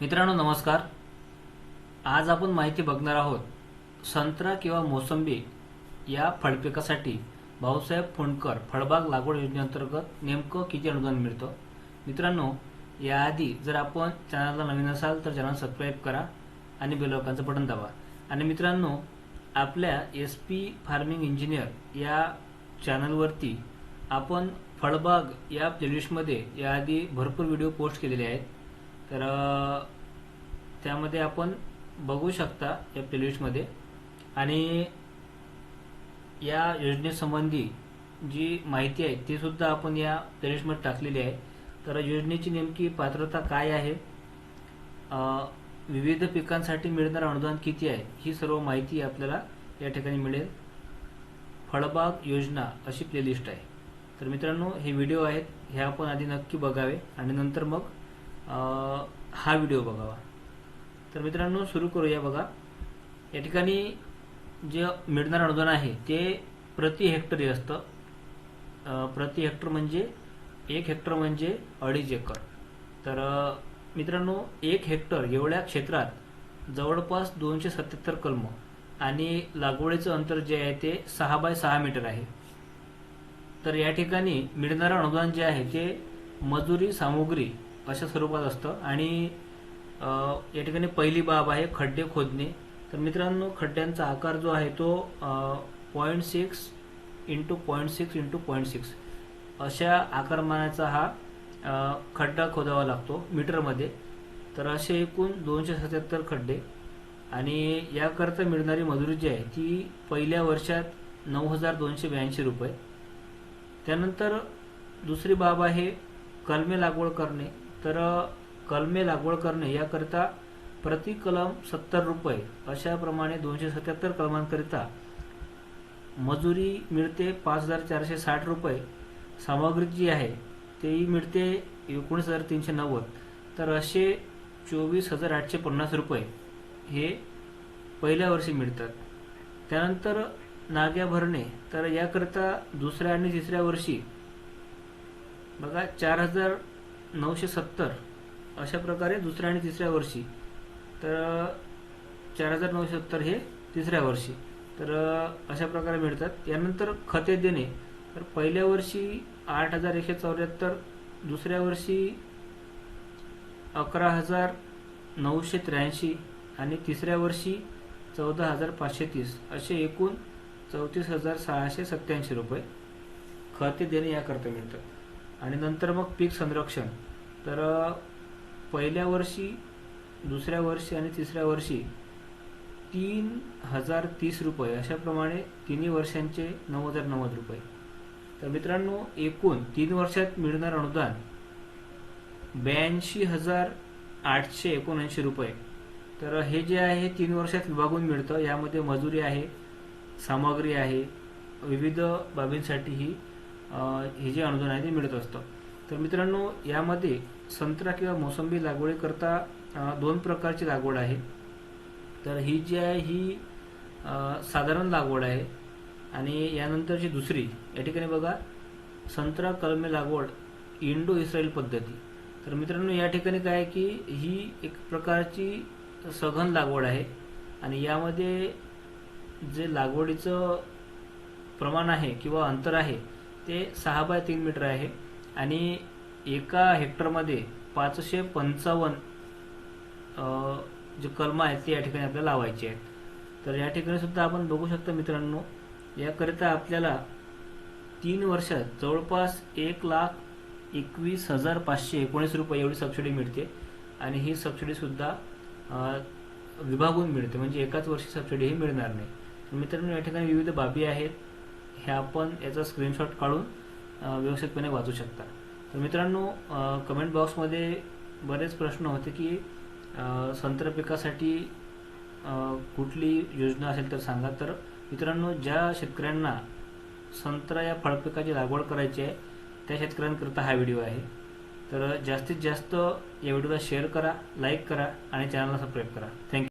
मित्रांनो नमस्कार. आज आपण माहिती बघणार आहोत संत्रा किंवा मोसंबी या फळपिकासाठी भाऊसाहेब फोंडकर फळबाग लागवड योजनेअंतर्गत नेमकं किती अनुदान मिळतं? मित्रांनो याआधी जर आपण चॅनलला नवीन असाल तर चॅनल सबस्क्राईब करा आणि बेलॉकांचं बटन दाबा. आणि मित्रांनो आपल्या एस पी फार्मिंग इंजिनियर या चॅनलवरती आपण फळबाग या प्लेलिस्टमध्ये याआधी भरपूर व्हिडिओ पोस्ट केलेले आहेत. तर त्यामध्ये आपण बघू शकता या प्लेलिस्टमध्ये आणि या योजनेसंबंधी जी माहिती आहे ती सुद्धा आपण या प्लेलिस्टमध्ये टाकलेली आहे. तर योजनेची नेमकी पात्रता काय आहे? विविध पिकांसाठी मिळणारं अनुदान किती आहे? ही सर्व माहिती आपल्याला या ठिकाणी मिळेल. फळबाग योजना अशी प्लेलिस्ट आहे. तर मित्रांनो हे व्हिडिओ आहेत. हे आपण आधी नक्की बघावे आणि नंतर मग हा व्हिडिओ बघावा. तर मित्रांनो सुरू करूया बघा. या ठिकाणी जे मिळणारं अनुदान आहे ते प्रति हेक्टरी असतं. प्रति हेक्टर म्हणजे एक हेक्टर म्हणजे अडीच एकर. तर मित्रांनो एक हेक्टर एवढ्या क्षेत्रात जवळपास दोनशे सत्याहत्तर कलम आणि लागवडीचं अंतर जे आहे ते सहा बाय सहा मीटर आहे. तर या ठिकाणी मिळणारं अनुदान जे आहे ते मजुरी सामुग्री अशा स्वरूपात असतं. आणि या ठिकाणी पहिली बाब आहे खड्डे खोदणे. तर मित्रांनो खड्ड्यांचा आकार जो आहे तो point six into point six into point six अशा आकारमानाचा हा खड्डा खोदावा लागतो मीटरमध्ये. तर असे एकूण दोनशे सत्याहत्तर खड्डे. आणि याकरता मिळणारी मजुरी जी आहे ती पहिल्या वर्षात नऊ हजार दोनशे ब्याऐंशी रुपये. त्यानंतर दुसरी बाब आहे कलमे लागवड करणे. तर कलमे लागवड करणे याकरिता प्रति कलम सत्तर रुपये अशाप्रमाणे दोनशे सत्याहत्तर कलमांकरिता मजुरी मिळते पाच हजार चारशे साठ रुपये. सामग्री जी आहे तेही मिळते एकोणीस हजार तीनशे नव्वद. तर असे चोवीस हजार आठशे पन्नास रुपये हे पहिल्या वर्षी मिळतात. त्यानंतर नाग्या भरणे तर याकरिता दुसऱ्या आणि तिसऱ्या वर्षी बघा चार हजार नऊशे सत्तर. अशा प्रकारे दुसऱ्या आणि तिसऱ्या वर्षी. तर चार हजार नऊशे सत्तर हे तिसऱ्या वर्षी. तर अशा प्रकारे मिळतात. यानंतर खते देणे. तर पहिल्या वर्षी आठ हजार एकशे चौऱ्याहत्तर दुसऱ्या वर्षी अकरा हजार नऊशे त्र्याऐंशी आणि तिसऱ्या वर्षी चौदा हजार पाचशे तीस. असे एकूण चौतीस हजार सहाशे सत्याऐंशी रुपये खते देणे याकरता मिळतात. आणि नंतर मग पीक संरक्षण. तर पहिल्या वर्षी दुसऱ्या वर्षी आणि तिसऱ्या वर्षी तीन हजार तीस रुपये अशाप्रमाणे तिन्ही वर्षांचे नऊ हजार नव्वद रुपये. तर मित्रांनो एकूण तीन वर्षात मिळणार अनुदान ब्याऐंशी हजार आठशे एकोणऐंशी रुपये. तर हे जे आहे तीन वर्षात विभागून मिळतं. यामध्ये मजुरी आहे सामग्री आहे विविध बाबींसाठी ही हे जे अनुदान आहे ते मिळत असतं. तर मित्रांनो यामध्ये संत्रा किंवा मोसंबी लागवडीकरता दोन प्रकारची लागवड आहे. तर ही जी आहे ही साधारण लागवड आहे. आणि यानंतरची दुसरी या ठिकाणी बघा संत्रा कलमे लागवड इंडो इस्रायल पद्धती. तर मित्रांनो या ठिकाणी काय आहे की ही एक प्रकारची सघन लागवड आहे. आणि यामध्ये जे लागवडीचं प्रमाण आहे किंवा अंतर आहे ते सहा बाय तीन मीटर आहे. आणि एका हेक्टरमध्ये पाचशे पंचावन्न जे कलम आहेत ते या ठिकाणी आपल्याला लावायचे आहेत. तर या ठिकाणी सुद्धा आपण बघू शकता मित्रांनो याकरिता आपल्याला तीन वर्षात जवळपास एक लाख एकवीस हजार पाचशे एकोणीस रुपये एवढी सबसिडी मिळते. आणि ही सबसिडीसुद्धा विभागून मिळते. म्हणजे एकाच वर्षी सबसिडी ही मिळणार नाही. मित्रांनो या ठिकाणी विविध बाबी आहेत. ह्या आपण याचा स्क्रीनशॉट काढून व्यवस्थितपणे वाचू शकता. तर मित्रांनो कमेंट बॉक्समध्ये बरेच प्रश्न होते की संत्र संत्रा पिकासाठी कुठली योजना असेल तर सांगा. तर मित्रांनो ज्या शेतकऱ्यांना संत्रा या फळपिकाची लागवड करायची आहे त्या शेतकऱ्यांकरता हा व्हिडिओ आहे. तर जास्तीत जास्त या व्हिडिओला शेअर करा लाईक करा आणि चॅनलला सबस्क्राईब करा. थँक्यू